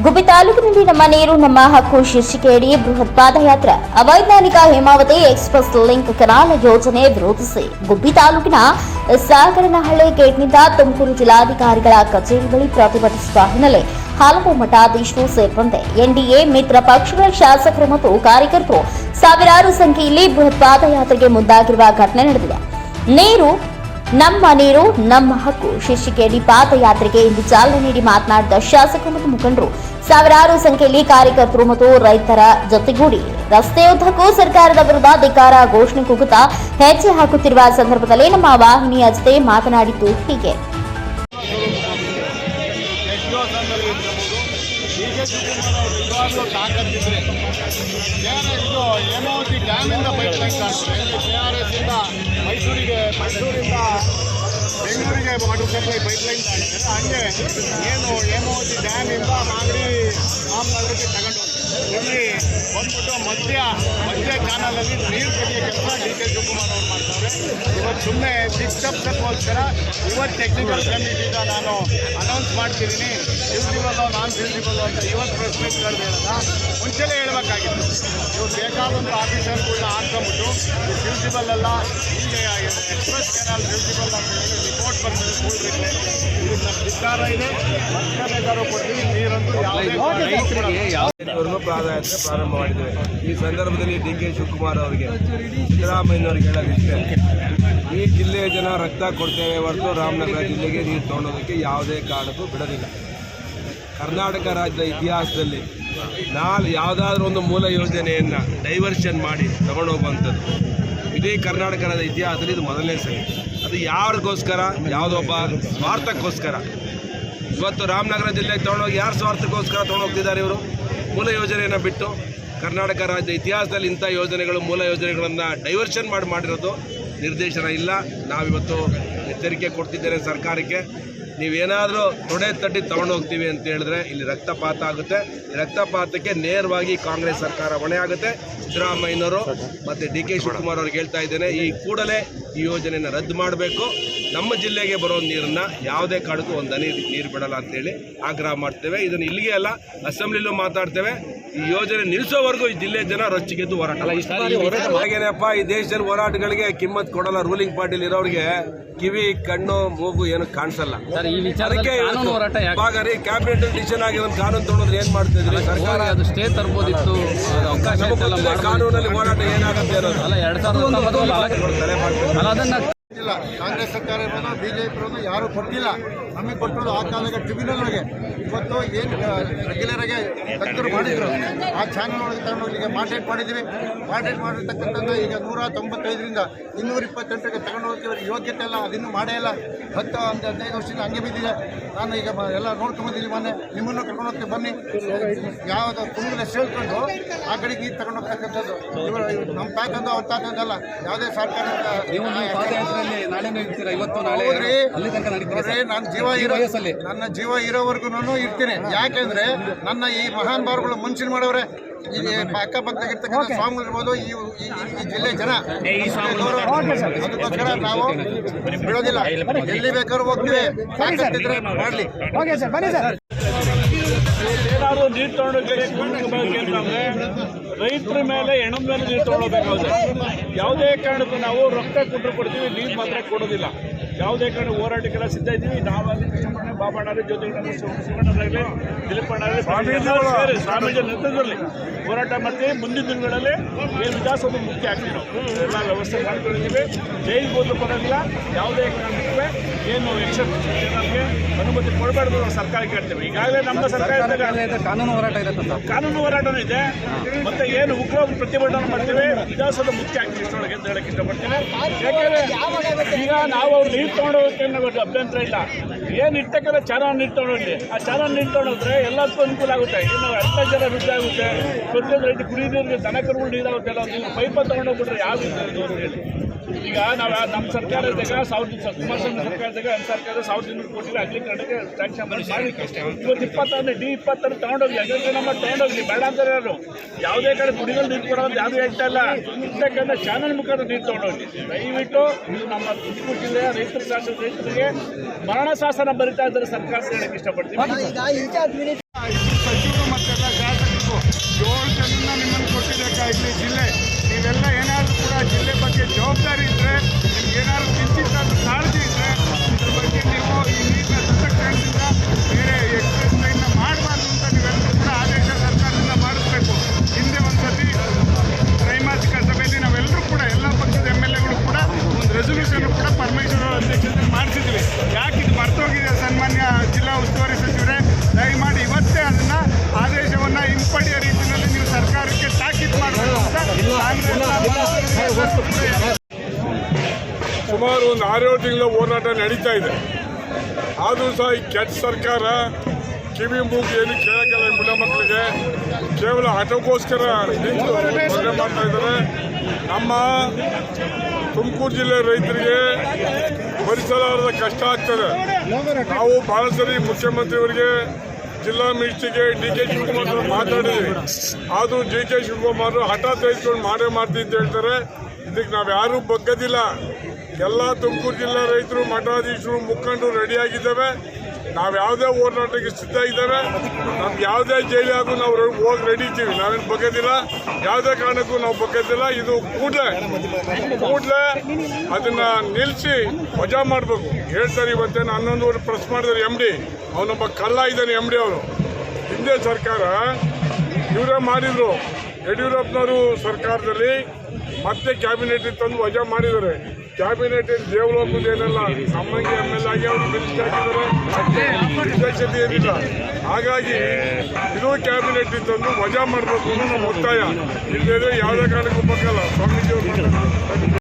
ಗುಬ್ಬಿ ತಾಲೂಕಿನಲ್ಲಿ ನಮ್ಮ ನೀರು, ನಮ್ಮ ಹಕ್ಕು ಶೀರ್ಷಿಕೆಯಡಿ ಬೃಹತ್ ಪಾದಯಾತ್ರೆ. ಅವೈಜ್ಞಾನಿಕ ಹೇಮಾವತಿ ಎಕ್ಸ್ಪ್ರೆಸ್ ಲಿಂಕ್ ಕೆನಾಲ್ ಯೋಜನೆ ವಿರೋಧಿಸಿ ಗುಬ್ಬಿ ತಾಲೂಕಿನ ಸಾಗರನಹಳ್ಳಿ ಗೇಟ್ನಿಂದ ತುಮಕೂರು ಜಿಲ್ಲಾಧಿಕಾರಿಗಳ ಕಚೇರಿ ಬಳಿ ಪ್ರತಿಭಟಿಸಿದ ಹಿನ್ನೆಲೆ ಹಲವು ಮಠಾಧೀಶರು ಸೇರಿದಂತೆ ಎನ್ಡಿಎ, ಮಿತ್ರ ಪಕ್ಷಗಳ ಶಾಸಕರು ಮತ್ತು ಕಾರ್ಯಕರ್ತರು ಸಾವಿರಾರು ಸಂಖ್ಯೆಯಲ್ಲಿ ಬೃಹತ್ ಪಾದಯಾತ್ರೆಗೆ ಮುಂದಾಗಿರುವ ಘಟನೆ ನಡೆದಿದೆ. ನೀರು ನಮ್ಮ ನೀರು, ನಮ್ಮ ಹಕ್ಕು. ಶೀರ್ಷಿಕೆಯಲ್ಲಿ ಪಾದಯಾತ್ರೆಗೆ ಇಂದು ಚಾಲನೆ ನೀಡಿ ಮಾತನಾಡಿದ ಶಾಸಕರು ಮತ್ತು ಮುಖಂಡರು, ಸಾವಿರಾರು ಸಂಖ್ಯೆಯಲ್ಲಿ ಕಾರ್ಯಕರ್ತರು ಮತ್ತು ರೈತರ ಜೊತೆಗೂಡಿ ರಸ್ತೆಯುದ್ದಕ್ಕೂ ಸರ್ಕಾರದ ವಿರುದ್ಧ ಅಧಿಕಾರ ಘೋಷಣೆ ಕೂಗುತ್ತಾ ಹೆಜ್ಜೆ ಹಾಕುತ್ತಿರುವ ಸಂದರ್ಭದಲ್ಲಿ ನಮ್ಮ ವಾಹಿನಿಯ ಜೊತೆ ಮಾತನಾಡಿದ್ದು ಹೀಗೆ. ಎಷ್ಟೋ ಡ್ಯಾಮಿಂದ ಪೈಪ್ ಲೈನ್ ಕೆ ಆರ್ ಮೈಸೂರಿಗೆ, ಮೈಸೂರಿಂದ ಬೆಂಗಳೂರಿಗೆ ವಾಟರ್ ಸಪ್ಲೈ ಪೈಪ್ ಲೈನ್ ಹಂಗೆ ಏನು ಹೇಮಾವತಿ ಡ್ಯಾಮಿಂದ ಮಾಗಡಿ, ರಾಮನಗರಕ್ಕೆ ತಗೊಂಡು. ಇಲ್ಲಿ ಬಂದ್ಬಿಟ್ಟು ಮಧ್ಯ ಮಧ್ಯ ಚಾನಲಲ್ಲಿ ನೀರು ಕಡಿಯೋ ಕೆಲಸ ಡಿ ಕೆ ಶಿವಕುಮಾರ್ ಅವರು ಮಾಡ್ತಾರೆ. ಇವತ್ತು ಸುಮ್ಮನೆ ಡಿಸ್ಟರ್ಬ್ಸಕ್ಕೋಸ್ಕರ ಇವತ್ತು ಟೆಕ್ನಿಕಲ್ ಕಮಿಟಿಯಿಂದ ನಾನು ಅನೌನ್ಸ್ ಮಾಡ್ತಿದ್ದೀನಿ. ಪ್ರಿನ್ಸಿಪಲ್ಲು ನಾನ್ ಪ್ರಿನ್ಸಿಪಲ್ಲು ಅಂತ ಇವತ್ತು ಪ್ರೆಸ್ ಮೀಟ್ ಕರೆದಿರೋದ ಮುಂಚೆನೇ ಹೇಳಬೇಕಾಗಿತ್ತು. ಇವ್ರು ಬೇಕಾದೊಂದು ಆಫೀಸರ್ಗಳನ್ನ ಹಾಕೊಂಬಿಟ್ಟು ಪ್ರಿನ್ಸಿಪಲ್ ಅಲ್ಲ, ಹೀಗೆ ಎಕ್ಸ್ಪ್ರೆಸ್ ಚಾನಲ್ ಪ್ರಿನ್ಸಿಪಲ್ ಅಂತ ಹೇಳಿ ರಿಪೋರ್ಟ್ ಬರ್ತದೆ ಸ್ಕೂಲ್ ಇದಕ್ಕೆ ನಮ್ಮ ಧಿಕ್ಕಾರ ಇದೆ. ಕೊಡ್ತೀವಿ ಪಾದಯಾತ್ರೆ ಪ್ರಾರಂಭ ಈ ಸಂದರ್ಭದಲ್ಲಿ ಡಿ ಕೆ ಶಿವಕುಮಾರ್ ಅವರಿಗೆ ಸಿದ್ದರಾಮಯ್ಯನವರಿಗೆ ಹೇಳೋದಿಷ್ಟೇ ಈ ಜಿಲ್ಲೆಯ ಜನ ರಕ್ತ ಕೊಡ್ತೇವೆ ಹೊರತು ರಾಮನಗರ ಜಿಲ್ಲೆಗೆ ನೀರು ತೊಗೊಳೋದಕ್ಕೆ ಯಾವುದೇ ಕಾರಣಕ್ಕೂ ಬಿಡೋದಿಲ್ಲ ಕರ್ನಾಟಕ ರಾಜ್ಯದ ಇತಿಹಾಸದಲ್ಲಿ ನಾಲ್ ಯಾವುದಾದ್ರೂ ಒಂದು ಮೂಲ ಯೋಜನೆಯನ್ನು ಡೈವರ್ಷನ್ ಮಾಡಿ ತಗೊಂಡೋಗುವಂಥದ್ದು ಇಡೀ ಕರ್ನಾಟಕ ರಾಜ್ಯದ ಇತಿಹಾಸದಲ್ಲಿ ಇದು ಮೊದಲನೇ ಸರಿ ಅದು ಯಾರಿಗೋಸ್ಕರ ಯಾವುದೊಬ್ಬ ಸ್ವಾರ್ಥಕ್ಕೋಸ್ಕರ ಇವತ್ತು ರಾಮನಗರ ಜಿಲ್ಲೆಗೆ ತೊಗೊಂಡೋಗಿ ಯಾರು ಸ್ವಾರ್ಥಕ್ಕೋಸ್ಕರ ತೊಗೊಂಡೋಗ್ತಿದ್ದಾರೆ ಇವರು? ಮೂಲ ಯೋಜನೆಯನ್ನು ಬಿಟ್ಟು ಕರ್ನಾಟಕ ರಾಜ್ಯ ಇತಿಹಾಸದಲ್ಲಿ ಇಂಥ ಯೋಜನೆಗಳು, ಮೂಲ ಯೋಜನೆಗಳನ್ನು ಡೈವರ್ಷನ್ ಮಾಡಿ ಮಾಡಿರೋದು ನಿರ್ದೇಶನ ಇಲ್ಲ. ನಾವಿವತ್ತು ಎಚ್ಚರಿಕೆ ಕೊಡ್ತಿದ್ದೇನೆ ಸರ್ಕಾರಕ್ಕೆ. ನೀವೇನಾದರೂ ತೊಡೆ ತಟ್ಟಿ ತಗೊಂಡು ಹೋಗ್ತೀವಿ ಅಂತ ಹೇಳಿದ್ರೆ ಇಲ್ಲಿ ರಕ್ತಪಾತ ಆಗುತ್ತೆ. ರಕ್ತಪಾತಕ್ಕೆ ನೇರವಾಗಿ ಕಾಂಗ್ರೆಸ್ ಸರ್ಕಾರ ಹೊಣೆ ಆಗುತ್ತೆ. ಸಿದ್ದರಾಮಯ್ಯನವರು ಮತ್ತು ಡಿ ಕೆ ಶಿವಕುಮಾರ್ ಅವ್ರಿಗೆ ಹೇಳ್ತಾ ಇದ್ದೇನೆ, ಈ ಕೂಡಲೇ ಈ ಯೋಜನೆಯನ್ನು ರದ್ದು ಮಾಡಬೇಕು. ನಮ್ಮ ಜಿಲ್ಲೆಗೆ ಬರೋ ನೀರನ್ನು ಯಾವುದೇ ಕಾಡಕ್ಕೂ ಒಂದು ಹನಿ ನೀರು ಬಿಡಲ್ಲ ಅಂತೇಳಿ ಆಗ್ರಹ ಮಾಡ್ತೇವೆ. ಇದನ್ನು ಇಲ್ಲಿಗೆ ಅಲ್ಲ ಅಸೆಂಬ್ಲಿಲೂ ಮಾತಾಡ್ತೇವೆ. ಈ ಯೋಜನೆ ನಿಲ್ಲಿಸೋವರೆಗೂ ಈ ಜಿಲ್ಲೆ ಜನ ರೊಚ್ಚಿಗೆದ್ದು ಹೋರಾಟ. ಹಾಗೇನಪ್ಪ ಈ ದೇಶದಲ್ಲಿ ಹೋರಾಟಗಳಿಗೆ ಕಿಮ್ಮತ್ ಕೊಡಲ್ಲ ರೂಲಿಂಗ್ ಪಾರ್ಟಿಲಿ ಇರೋರಿಗೆ ಕಿವಿ ಕಣ್ಣು ಮೂಗು ಏನು ಕಾಣಿಸಲ್ಲ. ಅದಕ್ಕೆ ಯಾಕೆ? ಕ್ಯಾಬಿನೆಟ್ ಡಿಸಿಷನ್ ಆಗಿ ಒಂದು ಕಾನೂನು ತೊಗೊಂಡ್ರೆ ಏನ್ ಮಾಡ್ತಿದ್ರಿ? ಸರ್ಕಾರ ಅದು ಸ್ಟೇ ತರ್ಬೋದಿತ್ತು. ಕಾನೂನಲ್ಲಿ ಹೋರಾಟ ಏನಾಗುತ್ತೆ ಅನ್ನೋದು. ಅದನ್ನ ಇಲ್ಲ ಕಾಂಗ್ರೆಸ್ ಸರ್ಕಾರ ಇರ್ಬೋದು ಬಿ ಜೆ ಯಾರು ಕೊಟ್ಟಿಲ್ಲ. ನಮಗೆ ಕೊಟ್ಟರು ಆ ಕಾಲಕ್ಕೆ ಟ್ರಿಬ್ಯುನಲ್ಗೆ ಇವತ್ತು ಏನು ರೆಗ್ಯುಲರ್ ಆಗಿ ತಜ್ಞರು ಮಾಡಿದ್ರು. ಆ ಚಾನಲ್ ಒಳಗೆ ತಗೊಂಡೋಗ್ಲಿಕ್ಕೆ ಮಾರ್ಟೇಟ್ ಮಾಡಿದ್ವಿ. ಮಾರ್ಟೇಟ್ ಮಾಡಿರ್ತಕ್ಕಂಥದ್ದು ಈಗ ನೂರ ತೊಂಬತ್ತೈದರಿಂದ ಇನ್ನೂರ ಇಪ್ಪತ್ತೆಂಟಕ್ಕೆ ತಗೊಂಡು ಹೋಗ್ತೀವಿ ಯೋಗ್ಯತೆ ಇಲ್ಲ ಅದನ್ನು ಮಾಡೇ ಇಲ್ಲ. ಹತ್ತು ಒಂದು ಹದಿನೈದು ವರ್ಷದಿಂದ ಹಂಗೆ ಬಿದ್ದಿದೆ. ನಾನು ಈಗ ಎಲ್ಲ ನೋಡ್ಕೊಂಬಂದಿದ್ದೀನಿ ಮೊನ್ನೆ. ನಿಮ್ಮನ್ನು ಕರ್ಕೊಂಡು ಹೋಗ್ತೀವಿ ಬನ್ನಿ. ಯಾವ ತುಂಬಿನ ಸೇಳ್ಕೊಂಡು ಆ ಕಡೆಗೆ ನೀರು ತಗೊಂಡು ಹೋಗ್ತಕ್ಕಂಥದ್ದು. ಇವರು ಇವ್ರು ನಮ್ಮ ತಾಕಂದು ಅವ್ರ ತಾಕಂದಲ್ಲ ಯಾವುದೇ ಸರ್ಕಾರ ನಾಳೆನೂ ಇರ್ತೀರಾ ಇವತ್ತು ನಾಳೆ ಹೌದ್ರಿ. ಅಲ್ಲಿ ತನಕ ನಡೀತೀರಾ ನೋಡ್ರಿ ನನ್ನ ಜೀವ ಈ ಇರೋ ವಯಸ್ಸಲ್ಲಿ. ನನ್ನ ಜೀವ ಇರೋವರೆಗೂ ಇರ್ತೀನಿ. ಯಾಕೆಂದ್ರೆ ನನ್ನ ಈ ಮಹಾನ್ ಬಾರುಗಳು ಮುಂಚಿನ ಮಾಡವ್ರೆ ಇಲ್ಲಿ ಅಕ್ಕಪಕ್ಕದಾಗ ಇರ್ತಕ್ಕಂಥ ಸ್ವಾಮಿಗಳು ಇರ್ಬೋದು ಈ ಈ- ಈ ಜಿಲ್ಲೆ ಜನ. ಅದಕ್ಕೋಸ್ಕರ ನಾವು ಬಿಡೋದಿಲ್ಲ. ಎಲ್ಲಿ ಬೇಕಾದ್ರೂ ಹೋಗ್ತೀವಿ. ಮಾಡಲಿ. ಏನಾದ್ರು ನೀರು ಅಂತಂದ್ರೆ ರೈತರ ಮೇಲೆ ಹೆಣ್ಣು ಮೇಲೆ ನೀರು ತಗೊಳ್ಬೇಕಾಗುತ್ತೆ ಯಾವುದೇ ಕಾರಣಕ್ಕೂ ನಾವು ರೊಕ್ಕ ಕೊಟ್ಟರು ಕೊಡ್ತೀವಿ, ನೀರು ಮಾತ್ರ ಕೊಡೋದಿಲ್ಲ. ಯಾವುದೇ ಕಾರಣ ಹೋರಾಟಕ್ಕೆಲ್ಲ ಸಿದ್ಧ ಇದ್ದೀವಿ. ನಾವಾಗಲಿ ಕೃಷ್ಣಪ್ಪಣ್ಣ ಬಾಬಣ್ಣರೇ ಜೊತೆಗೆ ನಮ್ಮ ಶಿವಣ್ಣರಾಗಲಿ ದಿಲೀಪಣ್ಣರಾಗಲಿ ಸ್ವಾಮೀಜಿ ನೇತೃತ್ವದಲ್ಲಿ ಹೋರಾಟ ಮಾಡ್ತೀವಿ. ಮುಂದಿನ ದಿನಗಳಲ್ಲಿ ಏನು ವಿಧಾನಸೌಧ ಮುಖ್ಯ ಆಗ್ತೀವಿ ನಾವು. ಎಲ್ಲ ವ್ಯವಸ್ಥೆ ಮಾಡ್ಕೊಂಡಿದ್ದೀವಿ. ಜೈಲಿಗೆ ಹೋದ್ರೂ ಪರವಾಗಿಲ್ಲ. ಯಾವುದೇ ಕಾರಣಕ್ಕೆ ಏನು ಎಕ್ಸೆಪ್ಷನ್ಗೆ ಅನುಮತಿ ಕೊಡಬಾರ್ದು ನಾವು ಸರ್ಕಾರಕ್ಕೆ ಕೇಳ್ತೇವೆ. ಈಗಾಗಲೇ ನಮ್ಮ ಸರ್ಕಾರ ಕಾನೂನು ಹೋರಾಟ ಇರುತ್ತೆ ಕಾನೂನು ಹೋರಾಟನೂ ಇದೆ. ಮತ್ತೆ ಏನು ಉಗ್ರ ಪ್ರತಿಭಟನೆ ಮಾಡ್ತೀವಿ. ವಿಧಾನಸೌಧ ಮುಖ್ಯ ಆಗ್ತೀವಿ ಇಷ್ಟೊಳಗೆ ಅಂತ ಹೇಳಕ್ಕೆ ಇಷ್ಟಪಡ್ತೇನೆ. ಯಾಕೆಂದ್ರೆ ಈಗ ನಾವು ಅವ್ರು ನೀರು ತೊಗೊಂಡೋಗಕ್ಕೆ ನಮಗೆ ಅಭ್ಯಂತರ ಇಲ್ಲ. ಏನು ಇರ್ತಕ್ಕಂಥ ಚಾನಲ್ ನಿಂತ್ಕೊಂಡು ಹೋಗಿ ಆ ಚಾನಲ್ ನಿಂತ್ಕೊಂಡು ಹೋದ್ರೆ ಎಲ್ಲದಕ್ಕೂ ಅನುಕೂಲ ಆಗುತ್ತೆ. ಇನ್ನು ಅರ್ಥ ಜನ ವೃದ್ಧಿ ಆಗುತ್ತೆ. ಪ್ರತಿಯೊಂದು ರೈತ ಕುಡಿಯೋದ್ರಿಗೆ ದನಕರುಗಳು ನೀರಾಗುತ್ತೆ. ಅಲ್ಲ ನೀವು ಪೈಪ ತೊಗೊಂಡೋಗ್ಬಿಟ್ರೆ ಯಾವ ಹೇಳಿ. ಈಗ ನಾವು ನಮ್ಮ ಸರ್ಕಾರ ಇದ್ದಾಗ ಸಾವಿರದ ಕುಮಾರಸ್ವಾಮಿ ಸರ್ಕಾರ ಇದ್ದಾಗ ನಮ್ಮ ಸರ್ಕಾರ ಸಾವಿರದ ಇನ್ನೂರು ಕೋಟಿ ಅಗ್ರಿಕಲ್ಚರ್ಗೆ ಸ್ಯಾಂಕ್ಷನ್ ಇವತ್ತು ಇಪ್ಪತ್ತೊಂದು ಡಿ ಇಪ್ಪತ್ತರ ತಗೊಂಡೋಗಿ ಅಗ್ರಿಕಲ್ಚರ್ ನಮ್ಮ ತಗೊಂಡೋಗಿ ಬೇಡ ಅಂತಾರೆ ಯಾರು. ಯಾವುದೇ ಕಡೆ ಕುಡಿಗಳು ನೀರು ಕೊಡೋದು ಯಾರು ಹೇಳ್ತಾ ಇಲ್ಲ. ಯಾಕಂದ್ರೆ ಚಾನಲ್ ಮುಖಾಂತರ ನೀರು ತಗೊಂಡೋಗಿ ದಯವಿಟ್ಟು ನಮ್ಮ ತುಮಕೂರು ಜಿಲ್ಲೆಯ ರೈತರ ಶಾಸಕ ರೈತರಿಗೆ ಮರಣ ಶಾಸನ ಬರಿತಾ ಇದ್ದಾರೆ ಸರ್ಕಾರ ಅಂತ ಹೇಳಕ್ಕೆ ಇಷ್ಟಪಡ್ತೀನಿ ಜಿಲ್ಲೆ ಬಗ್ಗೆ ಜವಾಬ್ದಾರಿ ಇದ್ದರೆ ನಿಮ್ಗೆ ಸುಮಾರು ಒಂದು ಆರೇಳು ತಿಂಗಳ ಹೋರಾಟ ನಡೀತಾ ಇದೆ. ಆದರೂ ಸಹ ಈ ಕೆಟ್ಟ ಸರ್ಕಾರ ಕಿವಿ ಮೂಗು ಏನು ಕೇಳೋಕ್ಕಿಲ್ಲ ಈ ಮಕ್ಕಳಿಗೆ ಕೇವಲ ಹಠಕ್ಕೋಸ್ಕರ ನಿಂತು ಮಾಡ್ತಾ ಇದ್ದಾರೆ. ನಮ್ಮ ತುಮಕೂರು ಜಿಲ್ಲೆ ರೈತರಿಗೆ ಭರಿಸಲಾರದ ಕಷ್ಟ ಆಗ್ತದೆ. ನಾವು ಬಹಳ ಸರಿ ಮುಖ್ಯಮಂತ್ರಿಯವರಿಗೆ ಜಿಲ್ಲಾ ಮಿನಿಸ್ಟ್ರಿಗೆ ಡಿ ಕೆ ಶಿವಕುಮಾರ್ ಅವರು ಮಾತಾಡಿದ್ವಿ. ಅದು ಡಿ ಕೆ ಶಿವಕುಮಾರ್ ಹಠಾತ್ ತೆಗೆದುಕೊಂಡು ಮಾಡೇ ಮಾಡ್ತೀವಿ ಅಂತ ಹೇಳ್ತಾರೆ. ಇದಕ್ಕೆ ನಾವು ಯಾರೂ ಬಗ್ಗದಿಲ್ಲ. ಎಲ್ಲ ತುಮಕೂರು ಜಿಲ್ಲಾ ರೈತರು, ಮಠಾಧೀಶರು, ಮುಖಂಡರು ರೆಡಿಯಾಗಿದ್ದೇವೆ ನಾವು ಯಾವುದೇ ಹೋರಾಟಕ್ಕೆ ಸಿದ್ಧ ಇದ್ದೇವೆ ನಮ್ಗೆ ಯಾವುದೇ ಜೈಲಿಯಾಗೂ ನಾವು ಹೋಗಿ ರೆಡಿ ಇದ್ದೀವಿ. ನಾವೇನು ಬಗ್ಗದಿಲ್ಲ. ಯಾವುದೇ ಕಾರಣಕ್ಕೂ ನಾವು ಬಗ್ಗದಿಲ್ಲ. ಇದು ಕೂಡಲೇ ಕೂಡಲೇ ಅದನ್ನು ನಿಲ್ಲಿಸಿ ವಜಾ ಮಾಡಬೇಕು. ಹೇಳ್ತಾರೆ ಇವತ್ತೇನು ಹನ್ನೊಂದುವರೆ ಪ್ರೆಸ್ ಮಾಡಿದ್ರೆ ಎಂ ಡಿ ಅವನೊಬ್ಬ ಕಲ್ಲ ಇದ್ದಾನೆ ಎಂ ಡಿ ಅವರು. ಹಿಂದೆ ಸರ್ಕಾರ, ಇವರೇ ಮಾಡಿದ್ರು. ಯಡಿಯೂರಪ್ಪನವರು ಸರ್ಕಾರದಲ್ಲಿ ಮತ್ತೆ ಕ್ಯಾಬಿನೆಟ್ ತಂದು ವಜಾ ಮಾಡಿದ್ದಾರೆ. ಕ್ಯಾಬಿನೆಟ್ ದೇವಲೋಕದ ಏನಲ್ಲ ನಮ್ಮಂಗೆ ಎಂ ಎಲ್ ಆಗಿ ಅವರು ಮಿನಿಸ್ಟರ್ ಆಗಿದ್ದಾರೆ ಏನಿಲ್ಲ. ಹಾಗಾಗಿ ಇದು ಕ್ಯಾಬಿನೆಟ್ ಇತ್ತಂದು ವಜಾ ಮಾಡಬೇಕು ಅನ್ನೋ ನಮ್ಮ ಒತ್ತಾಯ. ಇಲ್ಲದೇ ಯಾವುದೇ ಕಾರಣಕ್ಕೂ ಬಗ್ಗಲ್ಲ. ಸ್ವಾಮೀಜಿಯವರು